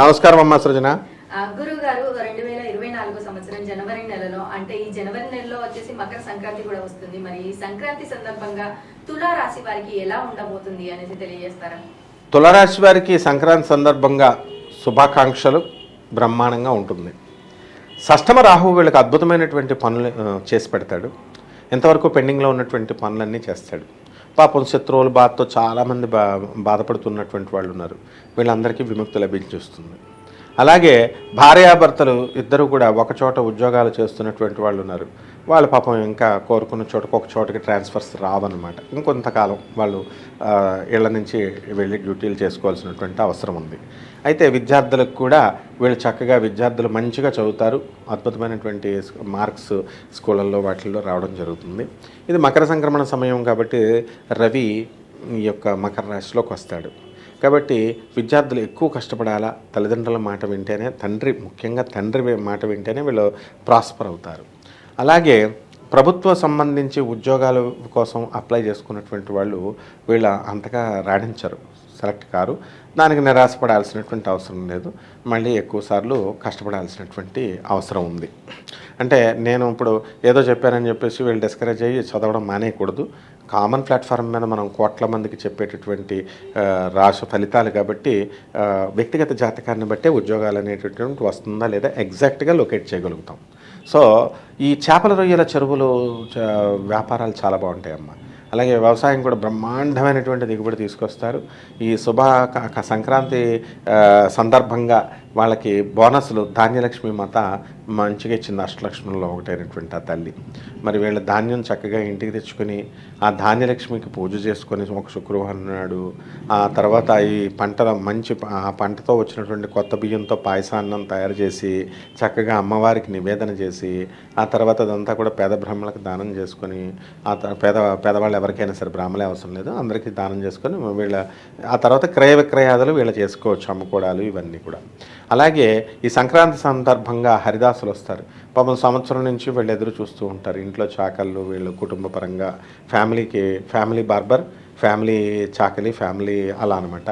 నమస్కారం అమ్మా సృజన. గురువు గారు రెండు వేల ఇరవై నాలుగో సంవత్సరం జనవరి నెలలో అంటే ఈ జనవరి నెలలో వచ్చేసి మకర సంక్రాంతి కూడా వస్తుంది. మరి ఈ సంక్రాంతి సందర్భంగా తులా రాశి వారికి ఎలా ఉండబోతుంది అనేసి తెలియజేస్తారా? తులరాశి వారికి సంక్రాంతి సందర్భంగా శుభాకాంక్షలు బ్రహ్మాండంగా ఉంటుంది. షష్టమ రాహువు వీళ్ళకి అద్భుతమైనటువంటి పనులు చేసి పెడతాడు. ఎంతవరకు పెండింగ్లో ఉన్నటువంటి పనులన్నీ చేస్తాడు. పాపం శత్రువుల బాధతో చాలామంది బా బాధపడుతున్నటువంటి వాళ్ళు ఉన్నారు వీళ్ళందరికీ విముక్తి లభించేస్తుంది. అలాగే భార్యాభర్తలు ఇద్దరు కూడా ఒకచోట ఉద్యోగాలు చేస్తున్నటువంటి వాళ్ళు ఉన్నారు. వాళ్ళ పాపం ఇంకా కోరుకున్న చోటకు ఒక చోటకి ట్రాన్స్ఫర్స్ రావన్నమాట. ఇంకొంతకాలం వాళ్ళు ఆ, ఇళ్ళ నుంచి వెళ్ళి డ్యూటీలు చేసుకోవాల్సినటువంటి అవసరం ఉంది. అయితే విద్యార్థులకు కూడా వీళ్ళు చక్కగా విద్యార్థులు మంచిగా చదువుతారు. అద్భుతమైనటువంటి మార్క్స్ స్కూళ్ళల్లో వాటిల్లో రావడం జరుగుతుంది. ఇది మకర సంక్రమణ సమయం కాబట్టి రవి ఈ యొక్క మకర రాశిలోకి వస్తాడు. కాబట్టి విద్యార్థులు ఎక్కువ కష్టపడాలా? తల్లిదండ్రుల మాట వింటేనే తండ్రి ముఖ్యంగా తండ్రి మాట వింటేనే వీళ్ళు ప్రాస్పర్ అవుతారు. అలాగే ప్రభుత్వ సంబంధించి ఉద్యోగాల కోసం అప్లై చేసుకున్నటువంటి వాళ్ళు వీళ్ళ అంతగా రాణించరు. Select car. దానికి నిరాశపడాల్సినటువంటి అవసరం లేదు. మళ్ళీ ఎక్కువసార్లు కష్టపడాల్సినటువంటి అవసరం ఉంది. అంటే నేను ఇప్పుడు ఏదో చెప్పానని చెప్పేసి వీళ్ళు డిస్కరేజ్ అయ్యి చదవడం మానేయకూడదు. కామన్ ప్లాట్ఫామ్ మీద మనం కోట్ల మందికి చెప్పేటటువంటి రాశి ఫలితాలు కాబట్టి వ్యక్తిగత జాతకాన్ని బట్టే ఉద్యోగాలు అనేటటువంటి వస్తుందా లేదా ఎగ్జాక్ట్గా లొకేట్ చేయగలుగుతాం. సో ఈ చేపల రొయ్యల చెరువులు వ్యాపారాలు చాలా బాగుంటాయమ్మా. అలాగే వ్యవసాయం కూడా బ్రహ్మాండమైనటువంటి దిగుబడి తీసుకొస్తారు. ఈ శుభ సంక్రాంతి సందర్భంగా వాళ్ళకి బోనస్లు ధాన్యలక్ష్మి మాత మంచిగా ఇచ్చింది అష్టలక్ష్మిలో ఒకటైనటువంటి ఆ తల్లి. మరి వీళ్ళ ధాన్యం చక్కగా ఇంటికి తెచ్చుకొని ఆ ధాన్యలక్ష్మికి పూజ చేసుకొని ఒక శుక్రవారం నాడు ఆ తర్వాత ఈ పంటల మంచి ఆ పంటతో వచ్చినటువంటి కొత్త బియ్యంతో పాయసాన్నం తయారు చేసి చక్కగా అమ్మవారికి నివేదన చేసి ఆ తర్వాత అదంతా కూడా పేద బ్రాహ్మణులకు దానం చేసుకొని ఆ పేద పేదవాళ్ళు ఎవరికైనా సరే బ్రాహ్మణే అవసరం లేదు అందరికీ దానం చేసుకొని వీళ్ళ ఆ తర్వాత క్రయ విక్రయాదులు వీళ్ళు చేసుకోవచ్చు అమ్ముకోవడాలు ఇవన్నీ కూడా. అలాగే ఈ సంక్రాంతి సందర్భంగా హరిదాసులు వస్తారు. పాపం సంవత్సరం నుంచి వీళ్ళు ఎదురు చూస్తూ ఉంటారు. ఇంట్లో చాకళ్ళు వీళ్ళు కుటుంబ పరంగా ఫ్యామిలీకి ఫ్యామిలీ బార్బర్ ఫ్యామిలీ చాకలి ఫ్యామిలీ అలా అనమాట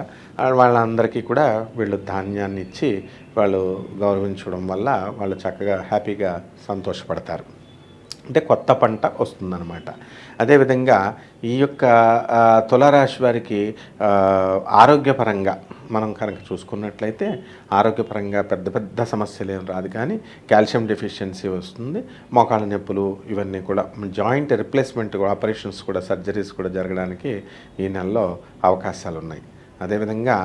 వాళ్ళందరికీ కూడా వీళ్ళు ధాన్యాన్ని ఇచ్చి వాళ్ళు గౌరవించడం వల్ల వాళ్ళు చక్కగా హ్యాపీగా సంతోషపడతారు. అంటే కొత్త పంట వస్తుందన్నమాట. అదేవిధంగా ఈ యొక్క తులరాశి తులారాశి వారికి ఆరోగ్యపరంగా మనం కనుక చూసుకున్నట్లయితే ఆరోగ్యపరంగా పెద్ద పెద్ద సమస్యలు ఏం రాదు. కానీ కాల్షియం డెఫిషియన్సీ వస్తుంది. మోకాళ్ళ నొప్పులు ఇవన్నీ కూడా జాయింట్ రిప్లేస్మెంట్ ఆపరేషన్స్ కూడా సర్జరీస్ కూడా జరగడానికి ఈ నెలలో అవకాశాలు ఉన్నాయి అదేవిధంగా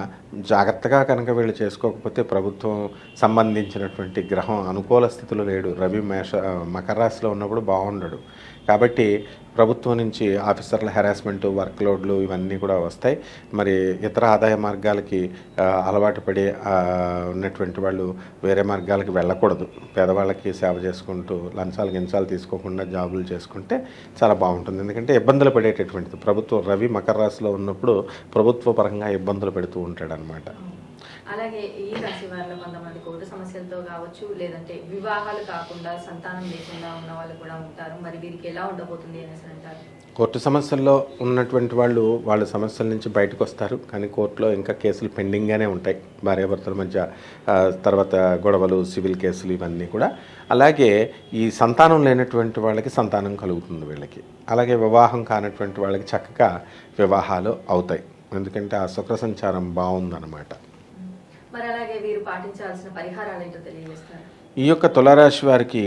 జాగ్రత్తగా కనుక వీళ్ళు చేసుకోకపోతే ప్రభుత్వం సంబంధించినటువంటి గ్రహం అనుకూల స్థితిలో లేడు. రవి మేష మకర రాశిలో ఉన్నప్పుడు బాగుండడు. కాబట్టి ప్రభుత్వం నుంచి ఆఫీసర్ల హెరాస్మెంట్ వర్క్ లోడ్లు ఇవన్నీ కూడా వస్తాయి. మరి ఇతర ఆదాయ మార్గాలకి అలవాటు పడి ఉన్నటువంటి వాళ్ళు వేరే మార్గాలకి వెళ్ళకూడదు. పేదవాళ్ళకి సేవ చేసుకుంటూ లంచాలు గించాలు తీసుకోకుండా జాబులు చేసుకుంటే చాలా బాగుంటుంది. ఎందుకంటే ఇబ్బందులు పడేటటువంటిది. ప్రభుత్వం రవి మకర రాశిలో ఉన్నప్పుడు ప్రభుత్వ పరంగా ఇబ్బందులు పెడుతూ ఉంటాడనమాట. అలాగే ఈ రాశి వారిలో కొంతమంది కోర్టు సమస్యలతో కావచ్చు లేదంటే వివాహాలు కాకుండా సంతానం లేకుండా ఉన్న వాళ్ళు కూడా ఉంటారు. మరి వీరికి ఎలా ఉండబోతుంది అనేసి అంటారు? కోర్టు సమస్యల్లో ఉన్నటువంటి వాళ్ళు వాళ్ళ సమస్యల నుంచి బయటకు వస్తారు. కానీ కోర్టులో ఇంకా కేసులు పెండింగ్గానే ఉంటాయి. భార్యాభర్తల మధ్య తర్వాత గొడవలు సివిల్ కేసులు ఇవన్నీ కూడా. అలాగే ఈ సంతానం లేనటువంటి వాళ్ళకి సంతానం కలుగుతుంది వీళ్ళకి. అలాగే వివాహం కానటువంటి వాళ్ళకి చక్కగా వివాహాలు అవుతాయి. ఎందుకంటే ఆ శుక్ర సంచారం బాగుందన్నమాట. మరి అలాగే వీరు పాటించాల్సిన పరిహారాలు ఏంటో తెలియజేస్తారు? ఈ యొక్క తులారాశి వారికి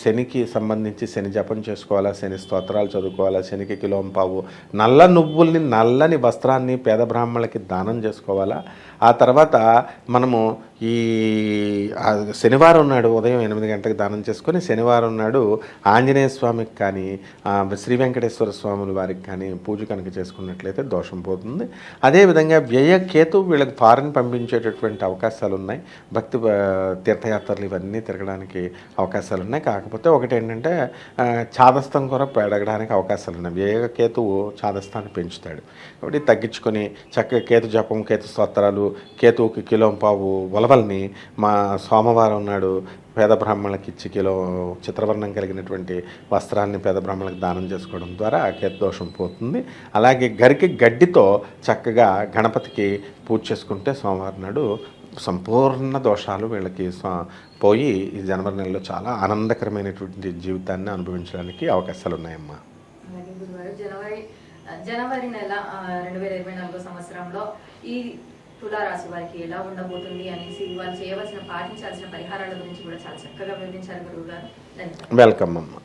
శనికి సంబంధించి శని జపం చేసుకోవాలా శని స్తోత్రాలు చదువుకోవాలా శనికి కిలోం పావు నల్ల నువ్వుల్ని నల్లని వస్త్రాన్ని పేద బ్రాహ్మణులకి దానం చేసుకోవాలా? ఆ తర్వాత మనము ఈ శనివారం నాడు ఉదయం ఎనిమిది గంటలకు దానం చేసుకొని శనివారం నాడు ఆంజనేయ స్వామికి కానీ శ్రీ వెంకటేశ్వర స్వాముల వారికి కానీ పూజ కనుక చేసుకున్నట్లయితే దోషం పోతుంది. అదేవిధంగా వ్యయ కేతు వీళ్ళకి ఫారెన్ పంపించేటటువంటి అవకాశాలు ఉన్నాయి. భక్తి తీర్థయాత్రలు ఇవన్నీ తిరగడానికి అవకాశాలు ఉన్నాయి. కాకపోతే ఒకటి ఏంటంటే ఛాదస్థం కూడా పెరగడానికి అవకాశాలు ఉన్నాయి. వ్యయ కేతువు చాదస్తాన్ని పెంచుతాడు. కాబట్టి తగ్గించుకొని చక్కగా కేతు జపం కేతు స్తోత్రాలు కేతువుకి కిలోం పావు చేపల్ని మా సోమవారం నాడు పేద బ్రాహ్మణులకు ఇచ్చి కిలో చిత్రవర్ణం కలిగినటువంటి వస్త్రాన్ని పేద బ్రాహ్మణులకు దానం చేసుకోవడం ద్వారా ఆ దోషం పోతుంది. అలాగే గరికి గడ్డితో చక్కగా గణపతికి పూజ చేసుకుంటే సోమవారం నాడు సంపూర్ణ దోషాలు వీళ్ళకి పోయి ఈ జనవరి నెలలో చాలా ఆనందకరమైనటువంటి జీవితాన్ని అనుభవించడానికి అవకాశాలు ఉన్నాయమ్మా. జనవరి జనవరి నెల రెండు వేల ఇరవై నాలుగో సంవత్సరంలో ఈ తులారాశి వారికి ఎలా ఉండబోతుంది అనేసి వాళ్ళు చేయవలసిన పాటించాల్సిన పరిహారాల గురించి కూడా చాలా చక్కగా వివరించారు గురువు గారు వెల్కమ్ అమ్మా.